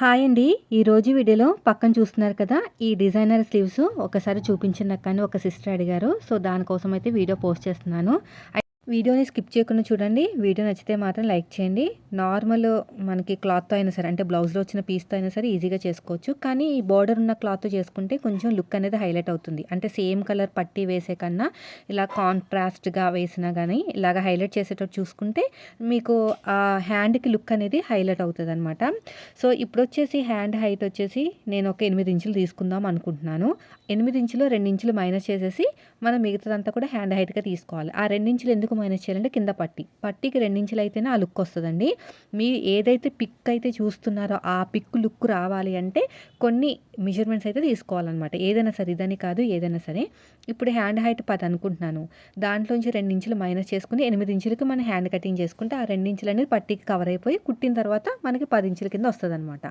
Hi అండి. ఈరోజు వీడియోలో పక్కన చూస్తున్నారు కదా ఈ డిజైనర్ స్లీవ్స్ ఒకసారి చూపించిన కానీ ఒక సిస్టర్ అడిగారు. సో దానికోసం అయితే వీడియో పోస్ట్ చేస్తున్నాను. వీడియోని స్కిప్ చేయకుండా చూడండి. వీడియో నచ్చితే మాత్రం లైక్ చేయండి. నార్మల్ మనకి క్లాత్తో అయినా సరే అంటే బ్లౌజ్లో వచ్చిన పీస్తో అయినా సరే ఈజీగా చేసుకోవచ్చు. కానీ ఈ బార్డర్ ఉన్న క్లాత్తో చేసుకుంటే కొంచెం లుక్ అనేది హైలైట్ అవుతుంది. అంటే సేమ్ కలర్ పట్టి వేసే కన్నా ఇలా కాంట్రాస్ట్గా వేసినా కానీ ఇలాగ హైలైట్ చేసేటట్టు చూసుకుంటే మీకు ఆ హ్యాండ్కి లుక్ అనేది హైలైట్ అవుతుంది అనమాట సో ఇప్పుడు వచ్చేసి హ్యాండ్ హైట్ వచ్చేసి నేను ఒక ఎనిమిది ఇంచులు తీసుకుందాం అనుకుంటున్నాను. ఎనిమిది ఇంచులు రెండు ఇంచులు మైనస్ చేసేసి మనం మిగతాదంతా కూడా హ్యాండ్ హైట్గా తీసుకోవాలి. ఆ రెండు ఇంచులు ఎందుకు మైనస్ చేయాలంటే కింద పట్టి. పట్టికి రెండించులు అయితేనే ఆ లుక్ వస్తుందండి. మీ ఏదైతే పిక్ అయితే చూస్తున్నారో ఆ పిక్ లుక్ రావాలి అంటే కొన్ని మెజర్మెంట్స్ అయితే తీసుకోవాలన్నమాట. ఏదైనా సరే ఇదని కాదు ఏదైనా సరే. ఇప్పుడు హ్యాండ్ హైట్ పది అనుకుంటున్నాను. దాంట్లోంచి రెండు ఇంచులు మైనస్ చేసుకుని ఎనిమిది ఇంచులకి మనం హ్యాండ్ కటింగ్ చేసుకుంటే ఆ రెండు ఇంచులు అనేది పట్టికి కవర్ అయిపోయి కుట్టిన తర్వాత మనకి పది ఇంచుల కింద వస్తుంది అనమాట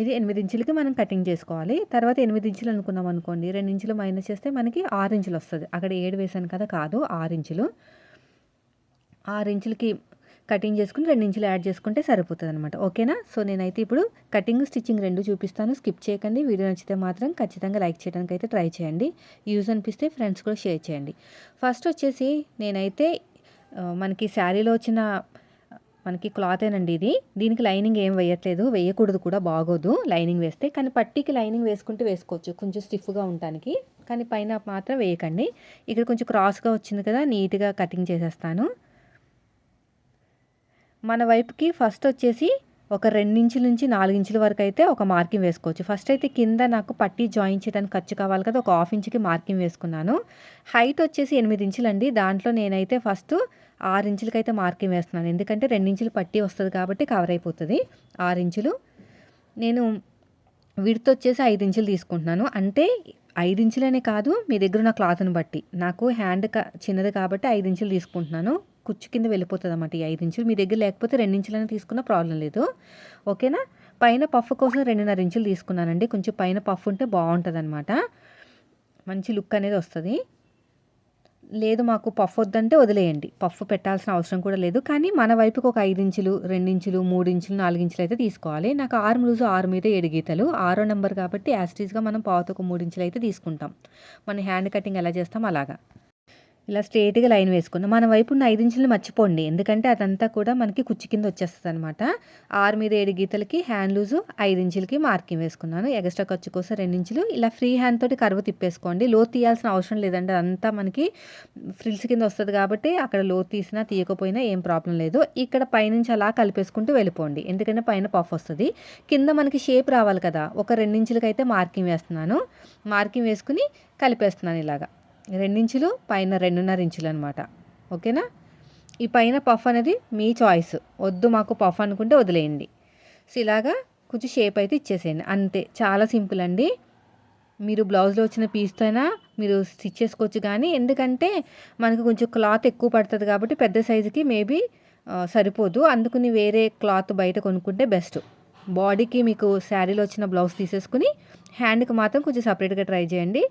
ఇది ఎనిమిది ఇంచులకి మనం కటింగ్ చేసుకోవాలి. తర్వాత ఎనిమిది ఇంచులు అనుకున్నాం అనుకోండి రెండు ఇంచులు మైనస్ చేస్తే మనకి ఆరు ఇంచులు వస్తుంది. అక్కడ ఏడు వేసాను కదా కాదు ఆరు ఇంచులు. ఆరు ఇంచులకి కటింగ్ చేసుకుని రెండు ఇంచులు యాడ్ చేసుకుంటే సరిపోతుంది అనమాట ఓకేనా? సో నేనైతే ఇప్పుడు కటింగ్ స్టిచ్చింగ్ రెండు చూపిస్తాను. స్కిప్ చేయకండి. వీడియో నచ్చితే మాత్రం ఖచ్చితంగా లైక్ చేయడానికి అయితే ట్రై చేయండి. యూజ్ అనిపిస్తే ఫ్రెండ్స్ కూడా షేర్ చేయండి. ఫస్ట్ వచ్చేసి నేనైతే మనకి శారీలో వచ్చిన మనకి క్లాతేనండి ఇది. దీనికి లైనింగ్ ఏం వేయట్లేదు. వేయకూడదు కూడా బాగోదు. లైనింగ్ వేస్తే కానీ పట్టీకి లైనింగ్ వేసుకుంటే వేసుకోవచ్చు. కొంచెం స్టిఫ్గా ఉండటానికి. కానీ పైన మాత్రం వేయకండి. ఇక్కడ కొంచెం క్రాస్గా వచ్చింది కదా నీట్గా కటింగ్ చేసేస్తాను. మన వైపుకి ఫస్ట్ వచ్చేసి ఒక రెండించుల నుంచి నాలుగించుల వరకు అయితే ఒక మార్కింగ్ వేసుకోవచ్చు. ఫస్ట్ అయితే కింద నాకు పట్టి జాయిన్ చేయడానికి ఖర్చు కావాలి కదా ఒక హాఫ్ ఇంచుకి మార్కింగ్ వేసుకున్నాను. హైట్ వచ్చేసి ఎనిమిది ఇంచులండి. దాంట్లో నేనైతే ఫస్ట్ ఆరు ఇంచులకి అయితే మార్కింగ్ వేస్తున్నాను. ఎందుకంటే రెండించులు పట్టి వస్తుంది కాబట్టి కవర్ అయిపోతుంది. ఆరు ఇంచులు. నేను విడత వచ్చేసి ఐదు ఇంచులు తీసుకుంటున్నాను. అంటే ఐదు ఇంచులనే కాదు మీ దగ్గర ఉన్న క్లాత్ని బట్టి. నాకు హ్యాండ్ చిన్నది కాబట్టి ఐదు ఇంచులు తీసుకుంటున్నాను. కుచ్చు కింద వెళ్ళిపోతుంది అన్నమాట ఈ ఐదు ఇంచులు. మీ దగ్గర లేకపోతే రెండు తీసుకున్న ప్రాబ్లం లేదు. ఓకేనా పైన పఫ్ కోసం రెండున్నర ఇంచులు తీసుకున్నానండి. కొంచెం పైన పఫ్ ఉంటే బాగుంటుంది అనమాట మంచి లుక్ అనేది వస్తుంది. లేదు మాకు పఫ్ వద్దంటే వదిలేయండి. పఫ్ పెట్టాల్సిన అవసరం కూడా లేదు. కానీ మన వైపుకి ఒక ఐదు ఇంచులు మూడించులు నాలుగించులు మూడు ఇంచులు నాలుగు అయితే తీసుకోవాలి. నాకు ఆరు రోజు ఆరు మీద ఏడు గీతలు. ఆరో నెంబర్ కాబట్టి యాస్టీజ్గా మనం పావుతో ఒక మూడు ఇంచులు అయితే తీసుకుంటాం. మన హ్యాండ్ కటింగ్ ఎలా చేస్తాం అలాగా. ఇలా స్ట్రేట్గా లైన్ వేసుకున్నాం మన వైపు ఉన్న ఐదు ఇంచులు మర్చిపోండి. ఎందుకంటే అదంతా కూడా మనకి కుచ్చి కింద వచ్చేస్తుంది అనమాట ఆరు మీద ఏడు గీతలకి హ్యాండ్ లూజు ఐదు ఇంచులకి మార్కింగ్ వేసుకున్నాను. ఎక్స్ట్రా ఖర్చు కోసం రెండు ఇంచులు. ఇలా ఫ్రీ హ్యాండ్ తోటి కరువు తిప్పేసుకోండి. లో తీయాల్సిన అవసరం లేదండి. అదంతా మనకి ఫ్రిల్స్ కింద వస్తుంది కాబట్టి అక్కడ లో తీసినా తీయకపోయినా ఏం ప్రాబ్లం లేదు. ఇక్కడ పైనుంచి అలా కలిపేసుకుంటూ వెళ్ళిపోండి. ఎందుకంటే పైన పఫ్ వస్తుంది. కింద మనకి షేప్ రావాలి కదా. ఒక రెండించులకి అయితే మార్కింగ్ వేస్తున్నాను. మార్కింగ్ వేసుకుని కలిపేస్తున్నాను ఇలాగా. రెండించులు పైన రెండున్నర ఇంచులు అనమాట ఓకేనా? ఈ పైన పఫ్ అనేది మీ చాయిస్. వద్దు మాకు పఫ్ అనుకుంటే వదిలేయండి. సో ఇలాగా కొంచెం షేప్ అయితే ఇచ్చేసేయండి. అంతే. చాలా సింపుల్ అండి. మీరు బ్లౌజ్లో వచ్చిన పీస్తో అయినా మీరు స్టిచ్ చేసుకోవచ్చు కానీ ఎందుకంటే మనకు కొంచెం క్లాత్ ఎక్కువ పడుతుంది కాబట్టి పెద్ద సైజుకి మేబీ సరిపోదు. అందుకుని వేరే క్లాత్ బయట కొనుక్కుంటే బెస్ట్. బాడీకి మీకు శారీలో వచ్చిన బ్లౌజ్ తీసేసుకుని హ్యాండ్కి మాత్రం కొంచెం సపరేట్గా ట్రై చేయండి.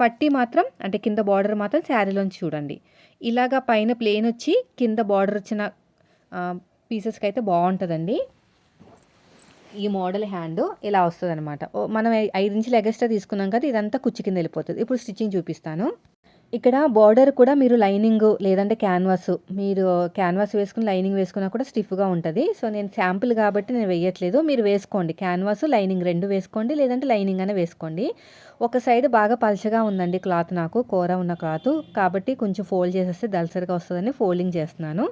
పట్టి మాత్రం అంటే కింద బార్డర్ మాత్రం శారీలోంచి చూడండి. ఇలాగా పైన ప్లేన్ వచ్చి కింద బార్డర్ వచ్చిన పీసెస్కి అయితే బాగుంటుందండి. ఈ మోడల్ హ్యాండ్ ఇలా వస్తుంది అనమాట మనం ఐదు ఇంచులు ఎగస్ట్రా తీసుకున్నాం కదా ఇదంతా కుచ్చి కింద వెళ్ళిపోతుంది. ఇప్పుడు స్టిచ్చింగ్ చూపిస్తాను. ఇక్కడ బార్డర్ కూడా మీరు లైనింగ్ లేదంటే క్యాన్వాస్ మీరు క్యాన్వాస్ వేసుకుని లైనింగ్ వేసుకున్నా కూడా స్టిఫ్గా ఉంటుంది. సో నేను శాంపుల్ కాబట్టి నేను వేయట్లేదు. మీరు వేసుకోండి. క్యాన్వాస్ లైనింగ్ రెండు వేసుకోండి. లేదంటే లైనింగ్ అనే వేసుకోండి. ఒక సైడ్ బాగా పలచగా ఉందండి క్లాత్ నాకు. కూర ఉన్న క్లాత్. కాబట్టి కొంచెం ఫోల్డ్ చేసేస్తే దల్సరిగా వస్తుందని ఫోల్డింగ్ చేస్తున్నాను.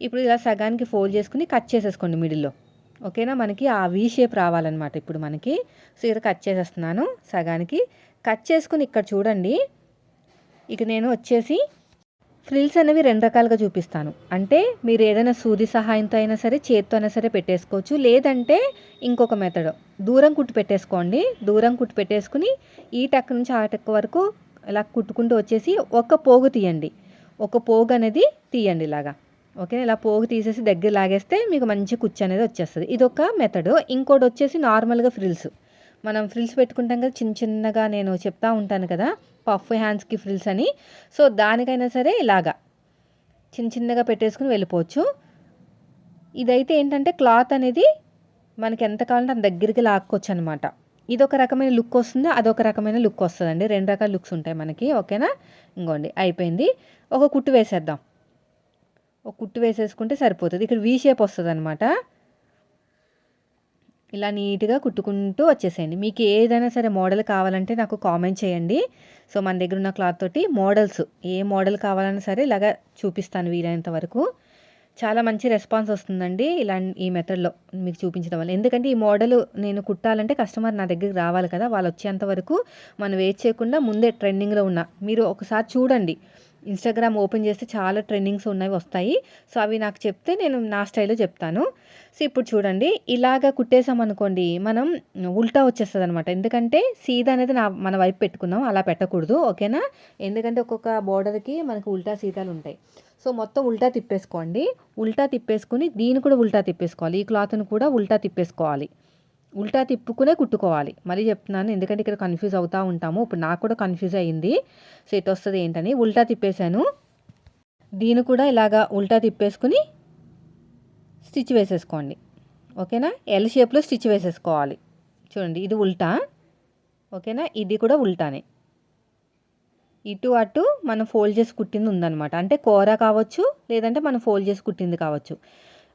ఇప్పుడు ఇలా సగానికి ఫోల్డ్ చేసుకుని కట్ చేసేసుకోండి మిడిల్లో. ఓకేనా? మనకి ఆ వీ షేప్ రావాలన్నమాట ఇప్పుడు మనకి. సో ఇక్కడ కట్ చేసేస్తున్నాను సగానికి. కట్ చేసుకుని ఇక్కడ చూడండి. ఇక నేను వచ్చేసి ఫ్రిల్స్ అనేవి రెండు రకాలుగా చూపిస్తాను. అంటే మీరు ఏదైనా సూది సహాయంతో అయినా సరే చేత్తో అయినా సరే పెట్టేసుకోవచ్చు. లేదంటే ఇంకొక మెథడ్ దూరం కుట్టు పెట్టేసుకోండి. దూరం కుట్టు పెట్టేసుకుని ఈ టక్ నుంచి ఆ టక్ వరకు ఇలా కుట్టుకుంటూ వచ్చేసి ఒక పోగు తీయండి. ఒక పోగు అనేది తీయండి ఇలాగా. ఓకే? ఇలా పోగు తీసేసి దగ్గర లాగేస్తే మీకు మంచి కుచ్చు అనేది వచ్చేస్తుంది. ఇది ఒక మెథడ్ ఇంకోటి వచ్చేసి నార్మల్గా ఫ్రిల్స్. మనం ఫ్రిల్స్ పెట్టుకుంటాం కదా చిన్న చిన్నగా నేను చెప్తా ఉంటాను కదా పఫ్ హ్యాండ్స్కి ఫ్రిల్స్ అని. సో దానికైనా సరే ఇలాగా చిన్న చిన్నగా పెట్టేసుకుని వెళ్ళిపోవచ్చు. ఇదైతే ఏంటంటే క్లాత్ అనేది మనకి ఎంత కావాలంటే అంత దగ్గరికి లాక్కోవచ్చు అనమాట ఇది ఒక రకమైన లుక్ వస్తుంది? అదొక రకమైన లుక్ వస్తుందండి. రెండు రకాల లుక్స్ ఉంటాయి మనకి. ఓకేనా? ఇంకోండి. అయిపోయింది. ఒక కుట్టు వేసేద్దాం. ఒక కుట్టు వేసేసుకుంటే సరిపోతుంది. ఇక్కడ వీ షేప్ వస్తుంది అనమాట ఇలా నీట్గా కుట్టుకుంటూ వచ్చేసేయండి. మీకు ఏదైనా సరే మోడల్ కావాలంటే నాకు కామెంట్ చేయండి. సో మన దగ్గర ఉన్న క్లాత్ తోటి మోడల్స్ ఏ మోడల్ కావాలన్నా సరే ఇలాగ చూపిస్తాను వీలైనంత వరకు. చాలా మంచి రెస్పాన్స్ వస్తుందండి ఇలా ఈ మెథడ్లో మీకు చూపించడం వల్ల. ఎందుకంటే ఈ మోడల్ నేను కుట్టాలంటే కస్టమర్ నా దగ్గరికి రావాలి కదా వాళ్ళు వచ్చేంత వరకు మనం వెయిట్ చేయకుండా ముందే ట్రెండింగ్లో ఉన్న మీరు ఒకసారి చూడండి. ఇన్స్టాగ్రామ్ ఓపెన్ చేస్తే చాలా ట్రెండింగ్స్ ఉన్నాయి వస్తాయి. సో అవి నాకు చెప్తే నేను నా స్టైల్లో చెప్తాను. సో ఇప్పుడు చూడండి ఇలాగ కుట్టేసామనుకోండి మనం ఉల్టా వచ్చేస్తుంది అనమాట ఎందుకంటే సీదా అనేది నా మన వైపు పెట్టుకున్నాం అలా పెట్టకూడదు ఓకేనా? ఎందుకంటే ఒక్కొక్క బోర్డర్కి మనకు ఉల్టా సీతాలు ఉంటాయి. సో మొత్తం ఉల్టా తిప్పేసుకోండి. ఉల్టా తిప్పేసుకుని దీన్ని కూడా ఉల్టా తిప్పేసుకోవాలి. ఈ క్లాత్ని కూడా ఉల్టా తిప్పేసుకోవాలి. ఉల్టా తిప్పుకునే కుట్టుకోవాలి. మరీ చెప్తున్నాను ఎందుకంటే ఇక్కడ కన్ఫ్యూజ్ అవుతూ ఉంటాము. ఇప్పుడు నాకు కూడా కన్ఫ్యూజ్ అయ్యింది. సో ఎటు వస్తుంది ఏంటని ఉల్టా తిప్పేశాను. దీన్ని కూడా ఇలాగా ఉల్టా తిప్పేసుకుని స్టిచ్ వేసేసుకోండి. ఓకేనా? ఎల్ షేప్లో స్టిచ్ వేసేసుకోవాలి. చూడండి ఇది ఉల్టా. ఓకేనా? ఇది కూడా ఉల్టానే. ఇటు అటు మనం ఫోల్డ్ చేసి కుట్టింది ఉందన్నమాట. అంటే కూర కావచ్చు లేదంటే మనం ఫోల్డ్ చేసి కుట్టింది కావచ్చు.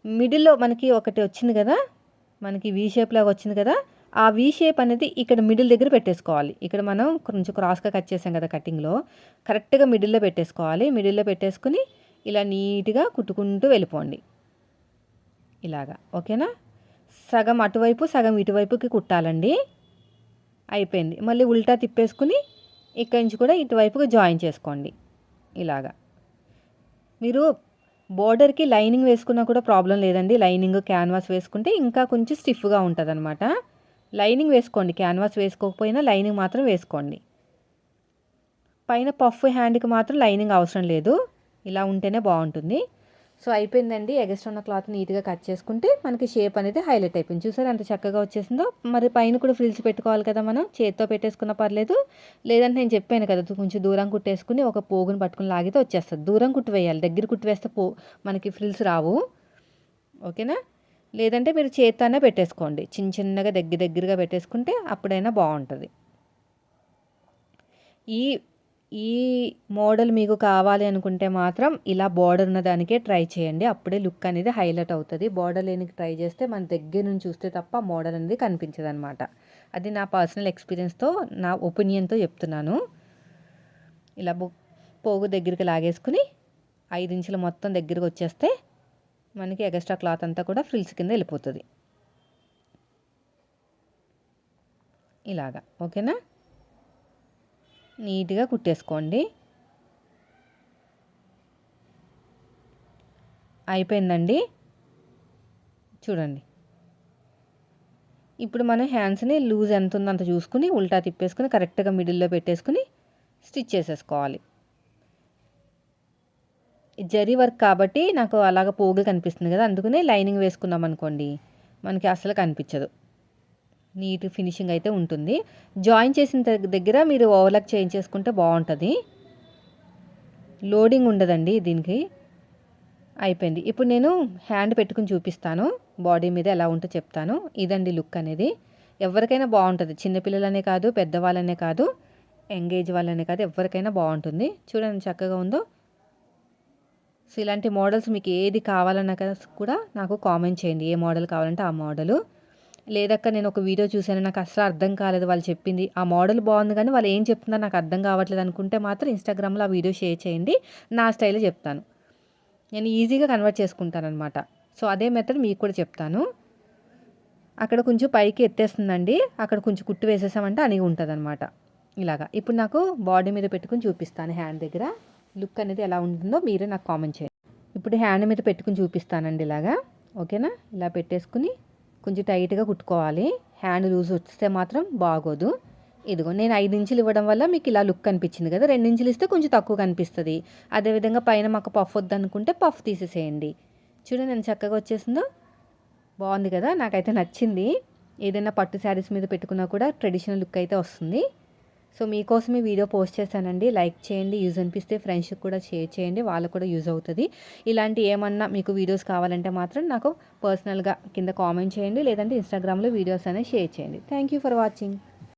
మిడిల్లో మనకి ఒకటి వచ్చింది కదా? మనకి వీ షేప్ లాగా వచ్చింది కదా ఆ వీ షేప్ అనేది ఇక్కడ మిడిల్ దగ్గర పెట్టేసుకోవాలి. ఇక్కడ మనం కొంచెం క్రాస్గా కట్ చేసాం కదా కటింగ్లో కరెక్ట్గా మిడిల్లో పెట్టేసుకోవాలి. మిడిల్లో పెట్టేసుకుని ఇలా నీట్గా కుట్టుకుంటూ వెళ్ళిపోండి. ఇలాగా ఓకేనా సగం అటువైపు సగం ఇటువైపుకి కుట్టాలండి. అయిపోయింది. మళ్ళీ ఉల్టా తిప్పేసుకుని ఇక్కడి నుంచి కూడా ఇటువైపుగా జాయిన్ చేసుకోండి. ఇలాగా. మీరు బోర్డర్కి లైనింగ్ వేసుకున్నా కూడా ప్రాబ్లం లేదండి. లైనింగ్ క్యాన్వాస్ వేసుకుంటే ఇంకా కొంచెం స్టిఫ్గా ఉంటుంది అనమాట లైనింగ్ వేసుకోండి. క్యాన్వాస్ వేసుకోకపోయినా లైనింగ్ మాత్రం వేసుకోండి. పైన పఫ్ హ్యాండ్కి మాత్రం లైనింగ్ అవసరం లేదు. ఇలా ఉంటేనే బాగుంటుంది. సో అయిపోయిందండి. ఎగస్ట్రా ఉన్న క్లాత్ నీట్గా కట్ చేసుకుంటే మనకి షేప్ అనేది హైలైట్ అయిపోయింది. చూసారు ఎంత చక్కగా వచ్చేసిందో? మరి పైన కూడా ఫ్రిల్స్ పెట్టుకోవాలి కదా మనం. చేతితో పెట్టేసుకున్న పర్లేదు. లేదంటే నేను చెప్పాను కదా కొంచెం దూరం కుట్టేసుకుని ఒక పోగుని పట్టుకుని లాగితే వచ్చేస్తుంది. దూరం కుట్టు వేయాలి. దగ్గర కుట్టు వేస్తే పో మనకి ఫ్రిల్స్ రావు. ఓకేనా? లేదంటే మీరు చేతానే పెట్టేసుకోండి. చిన్న చిన్నగా దగ్గర దగ్గరగా పెట్టేసుకుంటే అప్పుడైనా బాగుంటుంది. ఈ ఈ మోడల్ మీకు కావాలి అనుకుంటే మాత్రం ఇలా బార్డర్ ఉన్న దానికే ట్రై చేయండి. అప్పుడే లుక్ అనేది హైలైట్ అవుతుంది. బార్డర్ లేనికి ట్రై చేస్తే మన దగ్గర నుంచి చూస్తే తప్ప మోడల్ అనేది కనిపించదు అనమాట అది నా పర్సనల్ ఎక్స్పీరియన్స్తో నా ఒపీనియన్తో చెప్తున్నాను. ఇలా పోగు దగ్గరికి లాగేసుకుని ఐదు ఇంచులు మొత్తం దగ్గరికి వచ్చేస్తే మనకి ఎగస్ట్రా క్లాత్ అంతా కూడా ఫ్రిల్స్ కింద వెళ్ళిపోతుంది. ఇలాగా. ఓకేనా? నీట్గా కుట్టేసుకోండి. అయిపోయిందండి. చూడండి. ఇప్పుడు మనం హ్యాండ్స్ని లూజ్ ఎంత ఉందో అంత చూసుకుని ఉల్టా తిప్పేసుకుని కరెక్ట్గా మిడిల్లో పెట్టేసుకుని స్టిచ్ చేసేసుకోవాలి. జరీ వర్క్ కాబట్టి నాకు అలాగ పోగు కనిపిస్తుంది కదా అందుకనే లైనింగ్ వేసుకున్నాం అనుకోండి మనకి అసలు కనిపించదు. నీట్ ఫినిషింగ్ అయితే ఉంటుంది. జాయిన్ చేసిన దగ్గర మీరు ఓవర్లాక్ చేయించేసుకుంటే బాగుంటుంది. లోడింగ్ ఉండదండి దీనికి. అయిపోయింది. ఇప్పుడు నేను హ్యాండ్ పెట్టుకుని చూపిస్తాను. బాడీ మీద ఎలా ఉంటుందో చెప్తాను. ఇదండి లుక్ అనేది. ఎవరికైనా బాగుంటుంది. చిన్నపిల్లలనే కాదు పెద్దవాళ్ళనే కాదు ఎంగేజ్ వాళ్ళనే కాదు ఎవరికైనా బాగుంటుంది. చూడండి చక్కగా ఉందో. సో ఇలాంటి మోడల్స్ మీకు ఏది కావాలన్నా కూడా నాకు కామెంట్ చేయండి. ఏ మోడల్ కావాలంటే ఆ మోడలు. లేదక్క నేను ఒక వీడియో చూశాను నాకు అసలు అర్థం కాలేదు వాళ్ళు చెప్పింది. ఆ మోడల్ బాగుంది కానీ వాళ్ళు ఏం చెప్తున్నారో నాకు అర్థం కావట్లేదు. అనుకుంటే మాత్రం ఇన్స్టాగ్రామ్లో ఆ వీడియో షేర్ చేయండి. నా స్టైల్లో చెప్తాను. నేను ఈజీగా కన్వర్ట్ చేసుకుంటాను అనమాట సో అదే మెథడ్ మీకు కూడా చెప్తాను. అక్కడ కొంచెం పైకి ఎత్తేస్తుందండి. అక్కడ కొంచెం కుట్టు వేసేసామంటే అనిగి ఉంటుంది అనమాట ఇలాగా. ఇప్పుడు నాకు బాడీ మీద పెట్టుకుని చూపిస్తాను హ్యాండ్ దగ్గర. లుక్ అనేది ఎలా ఉంటుందో మీరే నాకు కామెంట్ చేయండి. ఇప్పుడు హ్యాండ్ మీద పెట్టుకుని చూపిస్తానండి ఇలాగా. ఓకేనా ఇలా పెట్టేసుకుని కొంచెం టైట్గా కుట్టుకోవాలి. హ్యాండ్ లూజ్ వస్తే మాత్రం బాగోదు. ఇదిగో నేను ఐదు ఇంచులు ఇవ్వడం వల్ల మీకు ఇలా లుక్ కనిపించింది కదా. రెండు ఇంచులు ఇస్తే కొంచెం తక్కువ కనిపిస్తుంది. అదేవిధంగా పైన మాకు పఫ్ వద్దనుకుంటే పఫ్ తీసేసేయండి. చూడండి నేను చక్కగా వచ్చేసిందో? బాగుంది కదా. నాకైతే నచ్చింది. ఏదైనా పట్టు శారీస్ మీద పెట్టుకున్నా కూడా ట్రెడిషనల్ లుక్ అయితే వస్తుంది. సో మీకోసమే వీడియో పోస్ట్ చేశానండి. లైక్ చేయండి యూజ్ అనిపిస్తే ఫ్రెండ్స్కి కూడా షేర్ చేయండి వాళ్ళకు కూడా యూజ్ అవుతుంది. ఇలాంటి ఏమన్నా మీకు వీడియోస్ కావాలంటే మాత్రం నాకు పర్సనల్గా కింద కామెంట్ చేయండి లేదంటే ఇన్స్టాగ్రామ్లో వీడియోస్ అనేవి షేర్ చేయండి. Thank you for watching.